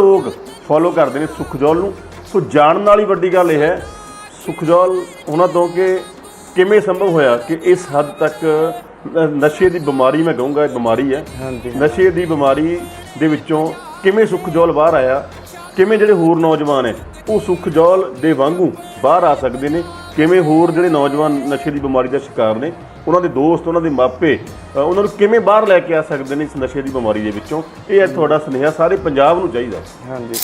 ਲੋਕ ਫੋਲੋ ਕਰਦੇ ਨੇ ਸੁਖਜੋਲ ਨੂੰ। ਸੋ ਜਾਣਨ ਵਾਲੀ ਵੱਡੀ ਗੱਲ ਇਹ ਹੈ ਸੁਖਜੋਲ ਉਹਨਾਂ ਤੋਂ ਕਿ ਕਿਵੇਂ ਸੰਭਵ ਹੋਇਆ ਕਿ ਇਸ ਹੱਦ ਤੱਕ ਨਸ਼ੇ ਦੀ ਬਿਮਾਰੀ ਮੈਂ ਕਹੂੰਗਾ ਇਹ ਬਿਮਾਰੀ ਹੈ। ਨਸ਼ੇ ਦੀ ਬਿਮਾਰੀ ਦੇ ਵਿੱਚੋਂ ਕਿਵੇਂ ਸੁਖਜੋਲ ਬਾਹਰ ਆਇਆ ਕਿਵੇਂ ਜਿਹੜੇ ਹੋਰ ਨੌਜਵਾਨ ਹੈ ਉਹ ਸੁਖਜੋਲ ਦੇ ਵਾਂਗੂ ਬਾਹਰ ਆ ਸਕਦੇ ਨੇ। ਕਿਵੇਂ ਹੋਰ ਜਿਹੜੇ ਨੌਜਵਾਨ ਨਸ਼ੇ ਦੀ ਬਿਮਾਰੀ ਦਾ ਸ਼ਿਕਾਰ ਨੇ ਉਹਨਾਂ ਦੇ ਦੋਸਤ ਉਹਨਾਂ ਦੇ ਮਾਪੇ ਅ, ਉਹਨਾਂ ਨੂੰ ਕਿਵੇਂ ਬਾਹਰ ਲੈ ਕੇ ਆ ਸਕਦੇ ਨੇ ਇਸ ਨਸ਼ੇ ਦੀ ਬਿਮਾਰੀ ਦੇ ਵਿੱਚੋਂ? ਇਹ ਹੈ ਤੁਹਾਡਾ ਸੁਨੇਹਾ ਸਾਰੇ ਪੰਜਾਬ ਨੂੰ ਚਾਹੀਦਾ ਹਾਂਜੀ।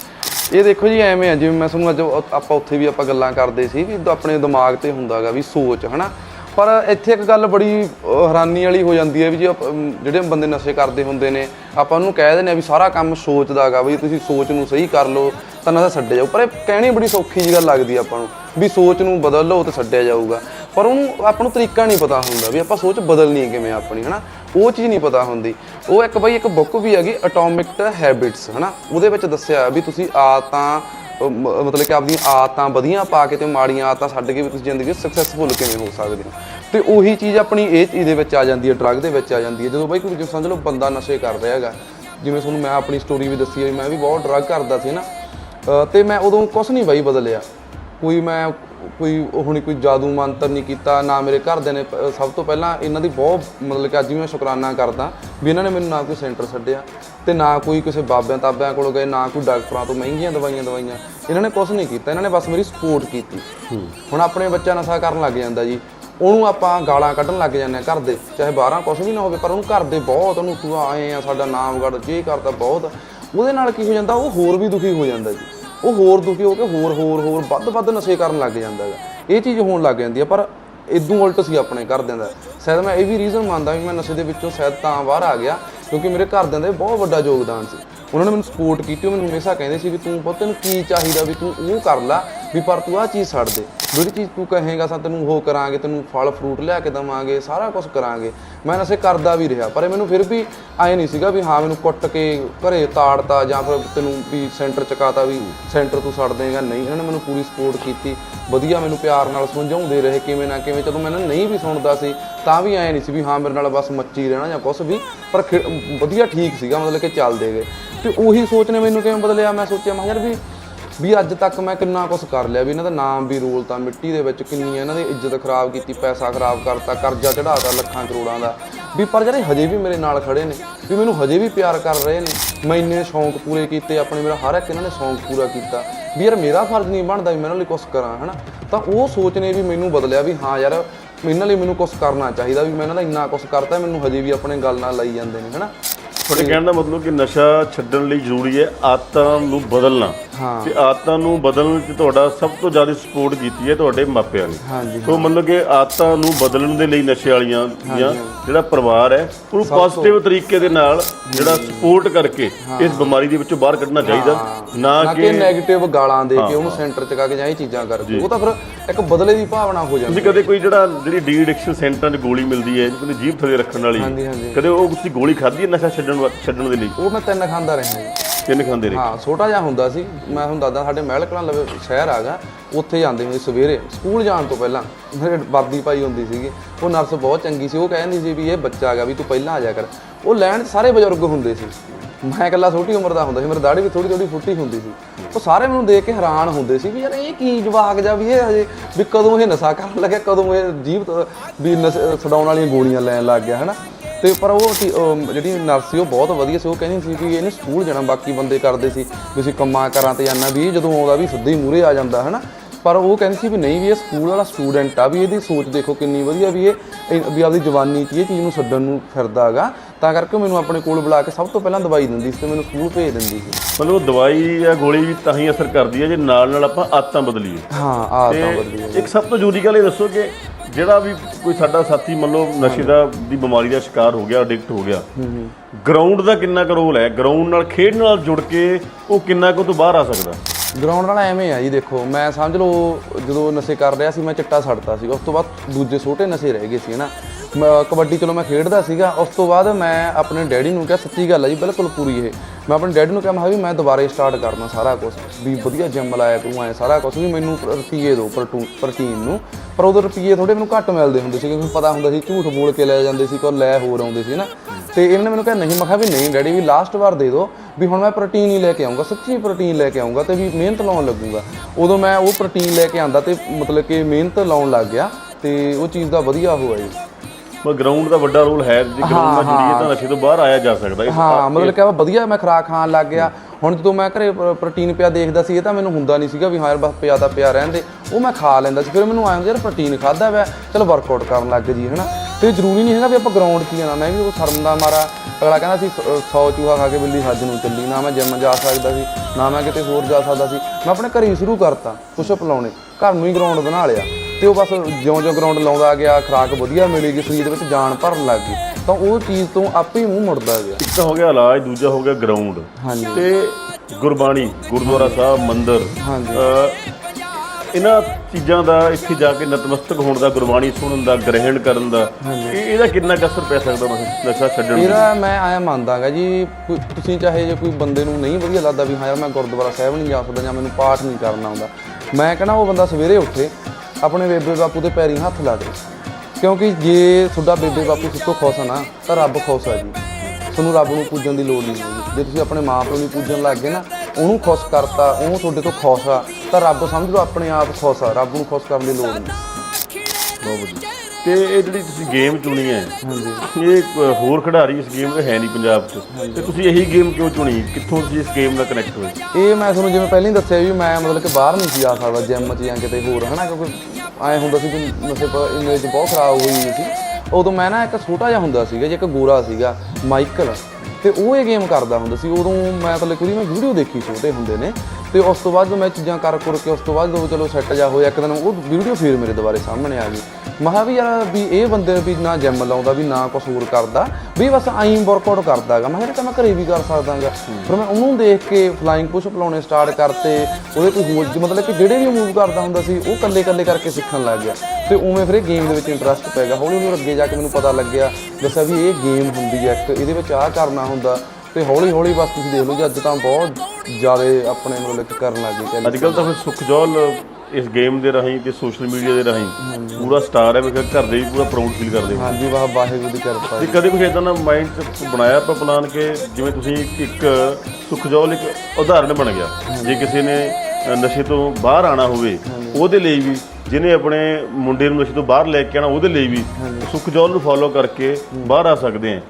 ਇਹ ਦੇਖੋ ਜੀ ਐਵੇਂ ਆ ਜਿਵੇਂ ਮੈਂ ਤੁਹਾਨੂੰ ਅੱਜ ਉਹ- ਆਪਾਂ ਉੱਥੇ ਵੀ ਆਪਾਂ ਗੱਲਾਂ ਕਰਦੇ ਸੀ ਵੀ ਆਪਣੇ ਦਿਮਾਗ ਤੇ ਹੁੰਦਾਗਾ ਵੀ ਸੋਚ ਹਨਾ? ਪਰ ਇੱਥੇ ਇੱਕ ਗੱਲ ਬੜੀ ਅਹ, ਹੈਰਾਨੀ ਵਾਲੀ ਹੋ ਜਾਂਦੀ ਹੈ ਵੀ ਜੇ ਆਪ- ਅਮ, ਜਿਹੜੇ ਬੰਦੇ ਨਸ਼ੇ ਕਰਦੇ ਹੁੰਦੇ ਨੇ ਆਪਾਂ ਉਹਨੂੰ ਕਹਿ ਦਿੰਦੇ ਆ ਵੀ ਸਾਰਾ ਕੰਮ ਸੋਚ ਦਾ ਦਾਗਾ ਵੀ ਤੁਸੀਂ ਸੋਚ ਨੂੰ ਸਹੀ ਕਰ ਲਓ ਤਾਂ ਨਸ਼ਾ ਛੱਡਿਆ ਜਾਊ। ਪਰ ਇਹ ਕਹਿਣੀ ਬੜੀ ਸੌਖੀ ਜੀ ਗੱਲ ਲੱਗਦੀ ਆ ਆਪਾਂ ਨੂੰ ਵੀ ਸੋਚ ਨੂੰ ਬਦਲ ਲਓ ਤਾਂ ਛੱਡਿਆ ਜਾਊਗਾ। ਪਰ ਉਹਨੂੰ ਆਪਾਂ ਨੂੰ ਤਰੀਕਾ ਨਹੀਂ ਪਤਾ ਹੁੰਦਾ ਵੀ ਆਪਾਂ ਸੋਚ ਬਦਲਣੀ ਹੈ ਕਿਵੇਂ ਆਪਣੀ ਹਨਾ? ਉਹ ਚੀਜ਼ ਨਹੀਂ ਪਤਾ ਹੁੰਦੀ। ਉਹ ਇੱਕ ਬਈ ਇੱਕ ਬੁੱਕ ਵੀ ਹੈਗੀ ਅਟੋਮਿਕ ਹੈਬਿਟਸ ਹਨਾ? ਉਹਦੇ ਵਿੱਚ ਦੱਸਿਆ ਵੀ ਤੁਸੀਂ ਆਦਤਾਂ ਅਹ ਮਤਲਬ ਕਿ ਆਪਦੀਆਂ ਆਦਤਾਂ ਵਧੀਆ ਪਾ ਕੇ ਤੇ ਮਾੜੀਆਂ ਆਦਤਾਂ ਛੱਡ ਕੇ ਵੀ ਤੁਸੀਂ ਜ਼ਿੰਦਗੀ ਸਕਸੈਸਫੁਲ ਕਿਵੇਂ ਹੋ ਸਕਦੇ ਹੋ। ਤੇ ਉਹੀ ਚੀਜ਼ ਆਪਣੀ ਇਹ ਚੀਜ਼ ਦੇ ਵਿੱਚ ਆ ਜਾਂਦੀ ਹੈ ਡਰੱਗ ਦੇ ਵਿੱਚ ਆ ਜਾਂਦੀ ਹੈ। ਜਦੋਂ ਬਾਈ ਕੋਈ ਜੋ ਸਮਝ ਲਓ ਬੰਦਾ ਨਸ਼ੇ ਕਰ ਰਿਹਾ ਹੈਗਾ, ਜਿਵੇਂ ਤੁਹਾਨੂੰ ਮੈਂ ਆਪਣੀ ਸਟੋਰੀ ਵੀ ਦੱਸੀ ਹੈ ਮੈਂ ਵੀ ਬਹੁਤ ਡਰੱਗ ਕਰਦਾ ਸੀ ਨਾ, ਅਹ ਤੇ ਮੈਂ ਉਦੋਂ ਕੁਝ ਨਹੀਂ ਬਾਈ ਬਦਲਿਆ। ਕੋਈ ਮੈਂ ਕੋਈ ਉਹ ਨਹੀਂ ਕੋਈ ਜਾਦੂ ਮੰਤਰ ਨਹੀਂ ਕੀਤਾ ਨਾ ਮੇਰੇ ਘਰਦਿਆਂ ਨੇ ਪ- ਸਭ ਤੋਂ ਪਹਿਲਾਂ ਇਹਨਾਂ ਦੀ ਬਹੁਤ ਮਤਲਬ ਕਿ ਅੱਜ ਵੀ ਮੈਂ ਸ਼ੁਕਰਾਨਾ ਕਰਦਾ ਵੀ ਇਹਨਾਂ ਨੇ ਮੈਨੂੰ ਨਾ ਕੋਈ ਸੈਂਟਰ ਛੱਡਿਆ ਤੇ ਨਾ ਕੋਈ ਕਿਸੇ ਬਾਬਿਆਂ ਤਾਬਿਆਂ ਕੋਲ ਗਏ ਨਾ ਕੋਈ ਡਾਕਟਰਾਂ ਤੋਂ ਮਹਿੰਗੀਆਂ ਦਵਾਈਆਂ ਦਵਾਈਆਂ। ਇਹਨਾਂ ਨੇ ਕੁਝ ਨਹੀਂ ਕੀਤਾ ਇਹਨਾਂ ਨੇ ਬਸ ਮੇਰੀ ਸਪੋਰਟ ਕੀਤੀ। ਹੁਣ ਆਪਣੇ ਬੱਚਾ ਨਸ਼ਾ ਕਰਨ ਲੱਗ ਜਾਂਦਾ ਜੀ ਉਹਨੂੰ ਆਪਾਂ ਗਾਲਾਂ ਕੱਢਣ ਲੱਗ ਜਾਂਦੇ ਆ ਘਰ ਦੇ ਚਾਹੇ ਬਾਹਰਾਂ ਕੁਝ ਵੀ ਨਾ ਹੋਵੇ ਪਰ ਉਹਨੂੰ ਘਰ ਦੇ ਬਹੁਤ ਉਹਨੂੰ ਤੂੰ ਆਏ ਆ ਸਾਡਾ ਨਾਮ ਗੜ ਜੇ ਕਰਦਾ ਬਹੁਤ ਉਹਦੇ ਨਾਲ ਕੀ ਹੋ ਜਾਂਦਾ ਉਹ ਹੋਰ ਵੀ ਦੁਖੀ ਹੋ ਜਾਂਦਾ ਜੀ। ਉਹ ਹੋਰ ਦੁਖੀ ਹੋ ਕੇ ਹੋਰ ਹੋਰ ਹੋਰ ਵੱਧ ਵੱਧ ਨਸ਼ੇ ਕਰਨ ਲੱਗ ਜਾਂਦਾ ਹੈਗਾ। ਇਹ ਚੀਜ਼ ਹੋਣ ਲੱਗ ਜਾਂਦੀ ਹੈ, ਪਰ ਇਦੋਂ ਉਲਟ ਸੀ ਆਪਣੇ ਘਰਦਿਆਂ ਦਾ ਸ਼ਾਇਦ ਮੈਂ ਇਹ ਵੀ ਰੀਜ਼ਨ ਮੰਨਦਾ ਵੀ ਮੈਂ ਨਸ਼ੇ ਦੇ ਵਿੱਚੋਂ ਸ਼ਾਇਦ ਤਾਂ ਬਾਹਰ ਆ ਗਿਆ, ਕਿਉਂਕਿ ਮੇਰੇ ਘਰਦਿਆਂ ਦਾ ਇਹ ਬਹੁਤ ਵੱਡਾ ਯੋਗਦਾਨ ਸੀ। ਉਹਨਾਂ ਨੇ ਮੈਨੂੰ ਸਪੋਰਟ ਕੀਤੀ, ਉਹ ਮੈਨੂੰ ਹਮੇਸ਼ਾ ਕਹਿੰਦੇ ਸੀ ਵੀ ਤੂੰ ਪੁੱਤ, ਤੈਨੂੰ ਕੀ ਚਾਹੀਦਾ ਵੀ ਤੂੰ ਉਹ ਕਰ ਲੈ, ਵੀ ਪਰ ਤੂੰ ਆਹ ਚੀਜ਼ ਛੱਡ ਦੇ। ਜਿਹੜੀ ਚੀਜ਼ ਤੂੰ ਕਹੇਗਾ, ਸਾ ਤੈਨੂੰ ਉਹ ਕਰਾਂਗੇ, ਤੈਨੂੰ ਫਲ ਫਰੂਟ ਲਿਆ ਕੇ ਦਵਾਂਗੇ, ਸਾਰਾ ਕੁਝ ਕਰਾਂਗੇ। ਮੈਂ ਨਸ਼ੇ ਕਰਦਾ ਵੀ ਰਿਹਾ, ਪਰ ਇਹ ਮੈਨੂੰ ਫਿਰ ਵੀ ਐ ਨਹੀਂ ਸੀਗਾ ਵੀ ਹਾਂ, ਮੈਨੂੰ ਕੁੱਟ ਕੇ ਘਰੇ ਤਾੜਤਾ ਜਾਂ ਫਿਰ ਤੈਨੂੰ ਵੀ ਸੈਂਟਰ ਚਕਾਤਾ ਵੀ ਸੈਂਟਰ ਤੂੰ ਛੱਡ ਦੇਗਾ, ਨਹੀਂ, ਇਹਨਾਂ ਨੇ ਮੈਨੂੰ ਪੂਰੀ ਸਪੋਰਟ ਕੀਤੀ। ਵਧੀਆ ਮੈਨੂੰ ਪਿਆਰ ਨਾਲ ਸਮਝਾਉਂਦੇ ਰਹੇ ਕਿਵੇਂ ਨਾ ਕਿਵੇਂ, ਜਦੋਂ ਮੈਂ ਇਹਨਾਂ ਨਹੀਂ ਵੀ ਸੁਣਦਾ ਸੀ, ਤਾਂ ਵੀ ਐ ਨਹੀਂ ਸੀ ਵੀ ਹਾਂ, ਮੇਰੇ ਨਾਲ ਬਸ ਮੱਚੀ ਰਹਿਣਾ ਜਾਂ ਕੁਝ ਵੀ, ਪਰ ਖੇ- ਵਧੀਆ ਠੀਕ ਸੀਗਾ, ਮਤਲਬ ਕਿ ਚੱਲਦੇ ਗਏ। ਤੇ ਉਹੀ ਸੋਚ ਨੇ ਮੈਨੂੰ ਕਿਵੇਂ ਬਦਲਿਆ? ਮੈਂ ਸੋਚਿਆ, ਮੈਂ ਕਿਹਾ ਯਾਰ ਵੀ ਵੀ ਅੱਜ ਤੱਕ ਮੈਂ ਕਿੰਨਾ ਕੁਝ ਕਰ ਲਿਆ ਵੀ ਇਹਨਾਂ ਦਾ ਨਾਮ ਵੀ ਰੋਲਤਾ ਮਿੱਟੀ ਦੇ ਵਿੱਚ ਕਿੰਨੀ ਇਹਨਾਂ ਦੀ ਇੱਜ਼ਤ ਖਰਾਬ ਕੀਤੀ, ਪੈਸਾ ਖਰਾਬ ਕਰਤਾ, ਕਰਜ਼ਾ ਚੜਾਤਾ ਲੱਖਾਂ ਕਰੋੜਾਂ ਦਾ। ਵੀ ਪਰ ਜਿਹੜੇ ਹਜੇ ਵੀ ਮੇਰੇ ਨਾਲ ਖੜੇ ਨੇ, ਵੀ ਮੈਨੂੰ ਹਜੇ ਵੀ ਪਿਆਰ ਕਰ ਰਹੇ ਨੇ, ਮੈਂ ਇੰਨੇ ਸ਼ੌਂਕ ਪੂਰੇ ਕੀਤੇ, ਆਪਣੇ ਮੇਰਾ ਹਰ ਇੱਕ ਇਹਨਾਂ ਨੇ ਸ਼ੌਂਕ ਪੂਰਾ ਕੀਤਾ, ਵੀ ਯਾਰ ਮੇਰਾ ਫਰਜ਼ ਨਹੀਂ ਬਣਦਾ ਵੀ ਮੈਂ ਇਹਨਾਂ ਲਈ ਕੁਝ ਕਰਾਂ, ਹਨਾ? ਤਾਂ ਉਹ ਸੋਚ ਨੇ ਵੀ ਮੈਨੂੰ ਬਦਲਿਆ ਵੀ ਹਾਂ ਯਾਰ, ਇਹਨਾਂ ਲਈ ਮੈਨੂੰ ਕੁਝ ਕਰਨਾ ਚਾਹੀਦਾ ਵੀ ਮੈਂ ਇਹਨਾਂ ਦਾ ਇੰਨਾ ਕੁਝ ਕਰਤਾ, ਮੈਨੂੰ ਹਜੇ ਵੀ ਆਪਣੇ ਗੱਲ ਨਾਲ ਲਈ ਜਾਂਦੇ ਨੇ, ਹਨਾ? ਤੁਹਾਡੇ ਕਹਿਣ ਦਾ ਮਤਲਬ ਕਿ ਨਸ਼ਾ ਛੱਡਣ ਲਈ ਜ਼ਰੂਰੀ ਹੈ ਆਦਤਾਂ ਨੂੰ ਬਦਲਣਾ। ਹਾਂ। ਤੇ ਆਦਤਾਂ ਨੂੰ ਬਦਲਣ 'ਚ ਤੁਹਾਡਾ ਸਭ ਤੋਂ ਜ਼ਿਆਦਾ ਸਪੋਰਟ ਕੀਤੀ ਹੈ ਤੁਹਾਡੇ ਮਾਪਿਆਂ ਨੇ। ਹਾਂਜੀ ਸੋ ਮਤਲਬ ਕਿ ਆਦਤਾਂ ਨੂੰ ਬਦਲਣ ਦੇ ਲਈ ਨਸ਼ੇ ਵਾਲੀਆਂ ਦੀਆਂ ਜਿਹੜਾ ਪਰਿਵਾਰ ਹੈ ਉਹਨੂੰ ਪੋਜ਼ਿਟਿਵ ਤਰੀਕੇ ਦੇ ਨਾਲ ਜਿਹੜਾ ਸਪੋਰਟ ਕਰਕੇ ਇਸ ਬਿਮਾਰੀ ਦੇ ਵਿੱਚੋਂ ਬਾਹਰ ਕੱਢਣਾ ਚਾਹੀਦਾ। ਨਾ ਕਿ 네ਗੇਟਿਵ ਗਾਲਾਂ ਦੇ ਕੇ ਉਹਨੂੰ ਸੈਂਟਰ ਚ ਕਾ ਕੇ ਜਾਂ ਇਹ ਚੀਜ਼ਾਂ ਕਰਕੇ। ਉਹ ਤਾਂ ਫਿਰ ਇੱਕ ਬਦਲੇ ਦੀ ਭਾਵਨਾ ਹੋ ਜਾਂਦੀ ਤੁਸੀਂ ਕਦੇ ਕੋਈ ਜਿਹੜਾ ਜਿਹੜੀ ਡੀ ਐਡਿਕਸ਼ਨ ਸੈਂਟਰਾਂ 'ਚ ਗੋਲੀ ਮਿਲਦੀ ਹੈ ਜਿਹਨੂੰ ਜੀਭ ਥੱਲੇ ਰੱਖਣ ਵਾਲੀ ਕਦੇ ਉਹ ਤੁਸੀਂ ਗੋਲੀ ਖਾਧੀ ਹੈ ਨਸ਼ਾ ਛੱਡਣ ਛੱਡਣ ਦੇ ਲਈ? ਉਹ ਮੈਂ ਤਿੰਨ ਖਾਂਦਾ ਰਿਹਾ ਜੀ ਖਾਂਦੇ ਰਹੇ। ਹਾਂ, ਛੋਟਾ ਜਿਹਾ ਹੁੰਦਾ ਸੀ। ਮੈਂ ਹੁਣ ਦਾਦਾ ਸਾਡੇ ਮਹਿਲ ਕਲਾਂ ਲਵੇ ਸ਼ਹਿਰ ਆਗਾ ਉੱਥੇ ਜਾਂਦੇ ਹੁੰਦੇ ਸਵੇਰੇ। ਸਕੂਲ ਜਾਣ ਤੋਂ ਪਹਿਲਾਂ ਮੇਰੇ ਵਰਦੀ ਪਾਈ ਹੁੰਦੀ ਸੀਗੀ, ਉਹ ਨਰਸ ਬਹੁਤ ਚੰਗੀ ਸੀ। ਉਹ ਕਹਿੰਦੀ ਸੀ ਵੀ ਇਹ ਬੱਚਾ ਹੈਗਾ ਵੀ ਤੂੰ ਪਹਿਲਾਂ ਆ ਜਾ ਕਰ। ਉਹ ਲੈਣ ਸਾਰੇ ਬਜ਼ੁਰਗ ਹੁੰਦੇ ਸੀ। ਮੈਂ ਇਕੱਲਾ ਛੋਟੀ ਉਮਰ ਦਾ ਹੁੰਦਾ ਸੀ, ਮੇਰੀ ਦਾੜੀ ਵੀ ਥੋੜੀ ਥੋੜੀ ਫੁੱਟੀ ਹੁੰਦੀ ਸੀ। ਉਹ ਸਾਰੇ ਮੈਨੂੰ ਦੇਖ ਕੇ ਹੈਰਾਨ ਹੁੰਦੇ ਸੀ ਵੀ ਯਾਰ ਇਹ ਕੀ ਜਵਾਕ ਜਾ ਵੀ ਇਹ ਹਜੇ ਵੀ ਕਦੋਂ ਇਹ ਨਸ਼ਾ ਕਰਨ ਲੱਗਿਆ ਕਦੋਂ ਇਹ ਜੀਭ ਵੀ ਨਸ਼ਾ ਛਡਾਉਣ ਵਾਲੀਆਂ ਗੋਲੀਆਂ ਲੈਣ ਲੱਗ ਗਿਆ, ਹਨਾ? ਤੇ ਪਰ ਉਹ ਟੀ- ਅਹ ਜਿਹੜੀ ਨਰਸ ਸੀ, ਉਹ ਬਹੁਤ ਵਧੀਆ ਸੀ। ਉਹ ਕਹਿੰਦੀ ਸੀ ਕਿ ਇਹਨੇ ਸਕੂਲ ਜਾਣਾ, ਬਾਕੀ ਬੰਦੇ ਕਰਦੇ ਸੀ। ਵੀ ਅਸੀਂ ਕੰਮਾਂ ਕਰਾਂ ਤੇ ਜਾਣਾ ਵੀ ਇਹ ਜਦੋਂ ਆਉਂਦਾ ਵੀ ਸਿੱਧੇ ਹੀ ਮੂਰੇ ਆ ਜਾਂਦਾ, ਹਨਾ? ਪਰ ਉਹ ਕਹਿੰਦੀ ਸੀ ਵੀ ਨਹੀਂ ਵੀ ਇਹ ਸਕੂਲ ਵਾਲਾ ਸਟੂਡੈਂਟ ਆ, ਵੀ ਇਹਦੀ ਸੋਚ ਦੇਖੋ ਕਿੰਨੀ ਵਧੀਆ ਵੀ ਇਹ, ਇਹ- ਵੀ ਆਪਦੀ ਜਵਾਨੀ 'ਚ ਇਹ ਚੀਜ਼ ਨੂੰ ਛੱਡਣ ਨੂੰ ਫਿਰਦਾ ਹੈਗਾ। ਤਾਂ ਕਰਕੇ ਮੈਨੂੰ ਆਪਣੇ ਕੋਲ ਬੁਲਾ ਕੇ ਸਭ ਤੋਂ ਪਹਿਲਾਂ ਦਵਾਈ ਦਿੰਦੀ ਸੀ ਤੇ ਮੈਨੂੰ ਸਕੂਲ ਭੇਜ ਦਿੰਦੀ ਸੀ। ਮਤਲਬ ਉਹ ਦਵਾਈ ਜਾਂ ਗੋਲੀ ਵੀ ਤਾਂ ਹੀ ਅਸਰ ਕਰਦੀ ਹੈ ਜੇ ਨਾਲ ਨਾਲ ਆਪਾਂ ਆਦਤਾਂ ਬਦਲੀਏ। ਹਾਂ ਆਦਤਾਂ ਬਦਲੀ ਤੇ ਇੱਕ ਸਭ ਤੋਂ ਜ਼ਰੂਰੀ ਗੱਲ ਇਹ ਦੱਸੋ ਕਿ ਜਿਹੜਾ ਵੀ ਕੋਈ ਸਾਡਾ ਸਾਥੀ ਮੰਨ ਲਓ ਨਸ਼ੇ ਦਾ ਦੀ ਬਿਮਾਰੀ ਦਾ ਸ਼ਿਕਾਰ ਹੋ ਗਿਆ ਐਡਿਕਟ ਹੋ ਗਿਆ ਗਰਾਊਂਡ ਦਾ ਕਿੰਨਾ ਕੁ ਰੋਲ ਹੈ? ਗਰਾਊਂਡ ਨਾਲ ਖੇਡ ਨਾਲ ਜੁੜ ਕੇ ਉਹ ਕਿੰਨਾ ਕੁ ਤੋਂ ਬਾਹਰ ਆ ਸਕਦਾ? ਗਰਾਊਂਡ ਨਾਲ ਐਵੇਂ ਆ ਜੀ ਦੇਖੋ ਮੈਂ ਸਮਝ ਲਓ ਜਦੋਂ ਨਸ਼ੇ ਕਰ ਰਿਹਾ ਸੀ ਮੈਂ ਚਿੱਟਾ ਛੱਡਤਾ ਸੀ ਉਸ ਤੋਂ ਬਾਅਦ ਦੂਜੇ ਛੋਟੇ ਨਸ਼ੇ ਰਹਿ ਗਏ ਸੀ ਹਨਾ? ਮੈਂ ਕਬੱਡੀ ਚਲੋ ਮੈਂ ਖੇਡਦਾ ਸੀਗਾ, ਉਸ ਤੋਂ ਬਾਅਦ ਮੈਂ ਆਪਣੇ ਡੈਡੀ ਨੂੰ ਕਿਹਾ, ਸੱਚੀ ਗੱਲ ਹੈ ਜੀ, ਬਿਲਕੁਲ ਪੂਰੀ ਇਹ। ਮੈਂ ਆਪਣੇ ਡੈਡੀ ਨੂੰ ਕਿਹਾ, ਮੈਂ ਕਿਹਾ ਵੀ ਮੈਂ ਦੁਬਾਰੇ ਸਟਾਰਟ ਕਰਨਾ ਸਾਰਾ ਕੁਝ ਵੀ ਵਧੀਆ ਜਿਮ ਲਾਇਆ ਤੂੰ, ਐ ਸਾਰਾ ਕੁਝ ਵੀ ਮੈਨੂੰ ਰੁਪਈਏ ਦਿਓ ਪ੍ਰੋਟੀਨ ਨੂੰ। ਪਰ ਉਦੋਂ ਰੁਪਈਏ ਥੋੜੇ ਮੈਨੂੰ ਘੱਟ ਮਿਲਦੇ ਹੁੰਦੇ ਸੀ ਕਿਉਂਕਿ ਪਤਾ ਹੁੰਦਾ ਸੀ ਝੂਠ ਬੋਲ ਕੇ ਲੈ ਜਾਂਦੇ ਸੀ, ਕੋਈ ਲੈ ਹੋਰ ਆਉਂਦੇ ਸੀ ਨਾ ਤੇ ਇਹਨੇ ਮੈਨੂੰ ਕਿਹਾ, ਨਹੀਂ, ਮੈਂ ਕਿਹਾ ਵੀ ਨਹੀਂ ਡੈਡੀ, ਵੀ ਲਾਸਟ ਵਾਰ ਦੇ ਦਿਓ ਵੀ ਹੁਣ ਮੈਂ ਪ੍ਰੋਟੀਨ ਹੀ ਲੈ ਕੇ ਆਉਂਗਾ ਸੱਚੀ ਪ੍ਰੋਟੀਨ ਲੈ ਕੇ ਆਉਂਗਾ ਤੇ ਵੀ ਮਿਹਨਤ ਲਾਉਣ ਲੱਗੂਗਾ। ਉਦੋਂ ਮੈਂ ਉਹ ਪ੍ਰੋਟੀਨ ਲੈ ਕੇ ਆਂਦਾ ਤੇ ਮਤਲਬ ਕਿ ਮਿਹਨਤ ਲਾਉਣ ਲੱਗ ਗਿਆ ਤੇ ਉਹ ਚੀਜ਼ ਦਾ ਵਧੀਆ ਹੋਇਆ ਜੀ। ਪਰ ਗਰਾਊਂਡ ਦਾ ਵੱਡਾ ਰੋਲ ਹੈ ਜੇ ਗਰਾਊਂਡ ਨਾਲ ਜੁੜੀਏ ਤਾਂ ਨਸ਼ੇ ਤੋਂ ਬਾਹਰ ਆਇਆ ਜਾ ਸਕਦਾ ਹੈ ਹਾਂ ਮਤਲਬ ਕਿ ਵਧੀਆ ਮੈਂ ਖੁਰਾਕ ਖਾਣ ਲੱਗ ਗਿਆ। ਹੁਣ ਜਦੋਂ ਮੈਂ ਘਰੇ ਪ੍ਰੋਟੀਨ ਪਿਆ ਦੇਖਦਾ ਸੀ ਇਹ ਤਾਂ ਮੈਨੂੰ ਹੁੰਦਾ ਨਹੀਂ ਸੀਗਾ ਵੀ ਹਾਂ ਯਾਰ ਬਸ ਪਿਆ ਤਾਂ ਪਿਆ ਰਹਿੰਦੇ ਉਹ ਮੈਂ ਖਾ ਲੈਂਦਾ ਸੀ ਫਿਰ ਮੈਨੂੰ ਆਇਆ ਹੁੰਦਾ ਯਾਰ ਪ੍ਰੋਟੀਨ ਖਾਦਾ ਵਾ ਚਲ ਵਰਕਆਊਟ ਕਰਨ ਲੱਗ ਜੀ ਹਨਾ। ਤੇ ਜ਼ਰੂਰੀ ਨਹੀਂ ਹੈਗਾ ਵੀ ਆਪਾਂ ਗਰਾਊਂਡ 'ਚ ਜਾਣਾ ਮੈਂ ਵੀ ਉਹ ਸ਼ਰਮ ਦਾ ਮਾਰਾ। ਅਗਲਾ ਕਹਿੰਦਾ ਸੀ 100 ਚੂਹਾ ਖਾ ਕੇ ਬਿੱਲੀ ਹੱਜ ਨੂੰ ਚੱਲੀ ਨਾ ਮੈਂ ਜਿਮ ਜਾ ਸਕਦਾ ਸੀ ਨਾ ਮੈਂ ਕਿਤੇ ਹੋਰ ਜਾ ਸਕਦਾ ਸੀ। ਮੈਂ ਆਪਣੇ ਘਰੇ ਹੀ ਸ਼ੁਰੂ ਕਰਤਾ ਪੁਸ਼ਅਪ ਲਾਉਣੇ ਘਰ ਨੂੰ ਹੀ ਗਰਾਊਂਡ ਬਣਾ ਲਿਆ। ਤੇ ਉਹ ਬਸ ਜਿਉਂ-ਜਿਉਂ ਗਰਾਊਂਡ ਲਾਉਂਦਾ ਗਿਆ ਖੁਰਾਕ ਵਧੀਆ ਮਿਲੇਗੀ ਸਰੀਰ ਦੇ ਵਿੱਚ ਜਾਨ ਭਰਨ ਲੱਗ ਗਈ। ਤਾਂ ਉਹ ਚੀਜ਼ ਤੋਂ ਆਪੇ ਹੀ ਮੂੰਹ ਮੁੜਦਾ ਗਿਆ। ਇੱਕ ਤਾਂ ਹੋ ਗਿਆ ਇਲਾਜ ਦੂਜਾ ਹੋ ਗਿਆ ਗਰਾਊਂਡ ਹਾਂਜੀ। ਤੇ ਗੁਰਬਾਣੀ ਗੁਰਦੁਆਰਾ ਸਾਹਿਬ ਮੰਦਿਰ। ਹਾਂਜੀ। ਇਹਨਾਂ ਚੀਜ਼ਾਂ ਦਾ ਇੱਥੇ ਜਾ ਕੇ ਨਤਮਸਤਕ ਹੋਣ ਦਾ ਗੁਰਬਾਣੀ ਸੁਣਨ ਦਾ ਗ੍ਰਹਿਣ ਕਰਨ ਦਾ ਇਹ ਇਹਦਾ ਕਿੰਨਾ ਕੁ ਅਸਰ ਪੈ ਸਕਦਾ ਨਸ਼ਾ- ਨਸ਼ਾ ਛੱਡਣ ਨੂੰ? ਇਹਦਾ ਮੈਂ ਆਇਆ ਮੰਨਦਾਗਾ ਜੀ ਤੁਸੀਂ ਚਾਹੇ ਜੇ ਕੋਈ ਬੰਦੇ ਨੂੰ ਨਹੀਂ ਵਧੀਆ ਲੱਗਦਾ ਵੀ ਹਾਂ ਯਾਰ ਮੈਂ ਗੁਰਦੁਆਰਾ ਸਾਹਿਬ ਨਹੀਂ ਜਾ ਸਕਦਾ ਜਾਂ ਮੈਨੂੰ ਪਾਠ ਨਹੀਂ ਕਰਨਾ ਆਉਂਦਾ। ਮੈਂ ਕਹਿੰਦਾ ਉਹ ਬੰਦਾ ਸਵੇਰੇ ਉੱਠੇ ਆਪਣੇ ਬੇਬੇ ਬਾਪੂ ਦੇ ਪੈਰੀਂ ਹੱਥ ਲਾ ਦਿਓ ਕਿਉਂਕਿ ਜੇ ਤੁਹਾਡਾ ਬੇਬੇ ਬਾਪੂ ਸਭ ਤੋਂ ਖੁਸ਼ ਆ ਨਾ, ਤਾਂ ਰੱਬ ਖੁਸ਼ ਆ ਜੀ। ਤੁਹਾਨੂੰ ਰੱਬ ਨੂੰ ਪੂਜਣ ਦੀ ਲੋੜ ਨਹੀਂ ਹੋਊਗੀ ਜੇ ਤੁਸੀਂ ਆਪਣੇ ਮਾਂ ਪਿਓ ਨੂੰ ਪੂਜਣ ਲੱਗ ਗਏ ਨਾ, ਉਹਨੂੰ ਖੁਸ਼ ਕਰਤਾ ਉਹਨੂੰ ਤੁਹਾਡੇ ਤੋਂ ਖੁਸ਼ ਆ, ਤਾਂ ਰੱਬ ਸਮਝ ਲਓ ਆਪਣੇ ਆਪ ਖੁਸ਼ ਆ। ਰੱਬ ਨੂੰ ਖੁਸ਼ ਕਰਨ ਦੀ ਲੋੜ ਨਹੀਂ। ਬਹੁਤ ਵਧੀਆ। ਤੇ ਇਹ ਜਿਹੜੀ ਤੁਸੀਂ ਗੇਮ ਚੁਣੀ ਹੈ ਇਹ ਕ- ਹੋਰ ਖਿਡਾਰੀ ਇਸ ਗੇਮ ਦੇ ਹੈ ਨਹੀਂ ਪੰਜਾਬ 'ਚ। ਤੇ ਤੁਸੀਂ ਇਹੀ ਗੇਮ ਕਿਉਂ ਚੁਣੀ? ਕਿੱਥੋਂ ਤੁਸੀਂ ਇਸ ਗੇਮ ਨਾਲ ਕਨੈਕਟ ਹੋਏ? ਇਹ ਮੈਂ ਤੁਹਾਨੂੰ ਜਿਵੇਂ ਪਹਿਲਾਂ ਹੀ ਦੱਸਿਆ ਵੀ ਮੈਂ ਮਤਲਬ ਕਿ ਬਾਹਰ ਨਹੀਂ ਸੀ ਆ ਸਕਦਾ ਜਿਮ 'ਚ ਜਾਂ ਕਿਤੇ ਹੋਰ ਹਨਾ? ਕਿਉਂਕਿ ਐ ਹੁੰਦਾ ਸੀ ਕਿ ਮਤਲਬ ਇਮੇਜ ਬਹੁਤ ਖਰਾਬ ਹੋਈ ਹੋਈ ਸੀ। ਉਦੋਂ ਮੈਂ ਨਾ ਇੱਕ ਛੋਟਾ ਜਿਹਾ ਹੁੰਦਾ ਸੀਗਾ ਜੇ ਇੱਕ ਗੋਰਾ ਸੀਗਾ ਮਾਈਕਲ। ਤੇ ਉਹ ਇਹ ਗੇਮ ਕਰਦਾ ਹੁੰਦਾ ਸੀ, ਉਦੋਂ ਮੈਂ ਤਾਂ ਕਿ ਮੈਂ ਵੀਡੀਓ ਦੇਖੀ ਛੋਟੇ ਹੁੰਦੇ ਨੇ। ਤੇ ਉਸ ਤੋਂ ਬਾਅਦ ਜਦੋਂ ਮੈਂ ਚੀਜ਼ਾਂ ਕਰ ਕਰ ਕੇ ਉਸ ਤੋਂ ਬਾਅਦ ਜਦੋਂ ਚਲੋ ਸੈੱਟ ਜਾ ਹੋਇਆ, ਇੱਕ ਦਿਨ ਉਹ ਵੀਡੀਓ ਫੇਰ ਮੇਰੇ ਦੁਬਾਰੇ ਸਾਹਮਣੇ ਆ ਗਈ। ਮੈਂ ਕਿਹਾ ਵੀ ਯਾਰ ਵੀ ਇਹ ਬੰਦੇ ਵੀ ਨਾ ਜਿਮ ਲਾਉਂਦਾ, ਵੀ ਨਾ ਕੁਝ ਹੋਰ ਕਰਦਾ, ਵੀ ਬਸ ਆਈ ਵਰਕਆਊਟ ਕਰਦਾ ਹੈਗਾ। ਮੈਂ ਕਿਹਾ ਮੈਂ ਘਰੇ ਵੀ ਕਰ ਸਕਦਾਗਾ ਫਿਰ ਮੈਂ ਉਹਨੂੰ ਦੇਖ ਕੇ ਫਲਾਈਂਗ ਪੁਸ਼ਅਪ ਲਾਉਣੇ ਸਟਾਰਟ ਕਰਤੇ, ਉਹਦੇ ਕੋਈ ਹੋਰ ਮਤਲਬ ਕਿ ਜਿਹੜੇ ਵੀ ਮੂਵ ਕਰਦਾ ਹੁੰਦਾ ਸੀ, ਉਹ ਕੱਲੇ ਕੱਲੇ ਕਰਕੇ ਸਿੱਖਣ ਲੱਗ ਗਿਆ। ਤੇ ਉਵੇਂ ਫਿਰ ਇਹ ਗੇਮ ਦੇ ਵਿੱਚ ਇੰਟਰਸਟ ਪੈ ਗਿਆ। ਹੌਲੀ ਹੌਲੀ ਅੱਗੇ ਜਾ ਕੇ ਮੈਨੂੰ ਪਤਾ ਲੱਗਿਆ, ਦੱਸਿਆ ਵੀ ਇਹ ਗੇਮ ਹੁੰਦੀ ਹੈ ਇੱਕ, ਇਹਦੇ ਵਿੱਚ ਆਹ ਕਰਨਾ ਹੁੰਦਾ ਤੇ ਹੌਲੀ ਹੌਲੀ ਬਸ ਤੁਸੀਂ ਦੇਖ ਲਓ ਜੀ ਅੱਜ ਤਾਂ ਬਹੁਤ ਜ਼ਿਆਦਾ ਆਪਣੇ ਮਤਲਬ ਕਿ ਕਰਨ ਲੱਗ ਗਏ ਅੱਜ ਕੱਲ ਤਾਂ ਫਿਰ ਸੁਖਜੋਲ ਇਸ ਗੇਮ ਦੇ ਰਾਹੀਂ ਤੇ ਸੋਸ਼ਲ ਮੀਡੀਆ ਦੇ ਰਾਹੀਂ ਪੂਰਾ ਸਟਾਰ ਹੈ ਮੈਂ ਕਿਹਾ ਘਰ ਦੇ ਵੀ ਪੂਰਾ ਪ੍ਰਾਊਡ ਫੀਲ ਕਰਦੇ ਹੋ ਹਾਂਜੀ ਵਾਹ ਵਾਹਿਗੁਰੂ ਦੀ ਕਿਰਪਾ ਤੇ ਕਦੇ ਕੁਝ ਇਦਾਂ ਦਾ ਮਾਈਂਡ 'ਚ ਬਣਾਇਆ ਆਪਾਂ ਪਲਾਨ ਕਿ ਜਿਵੇਂ ਤੁਸੀਂ ਇੱਕ ਸੁਖਜੋਲ ਇੱਕ ਉਦਾਹਰਣ ਬਣ ਗਿਆ ਜੇ ਕਿਸੇ ਨੇ ਨਸ਼ੇ ਤੋਂ ਬਾਹਰ ਆਣਾ ਹੋਵੇ ਉਹਦੇ ਲਈ ਵੀ ਜਿਹਨੇ ਆਪਣੇ ਮੁੰਡੇ ਨੂੰ ਨਸ਼ੇ ਤੋਂ ਬਾਹਰ ਲੈ ਕੇ ਆਣਾ ਉਹਦੇ ਲਈ ਵੀ ਸੁਖਜੋਲ ਨੂੰ ਫੋਲੋ ਕਰਕੇ ਬਾਹਰ ਆ ਸਕਦੇ ਆ।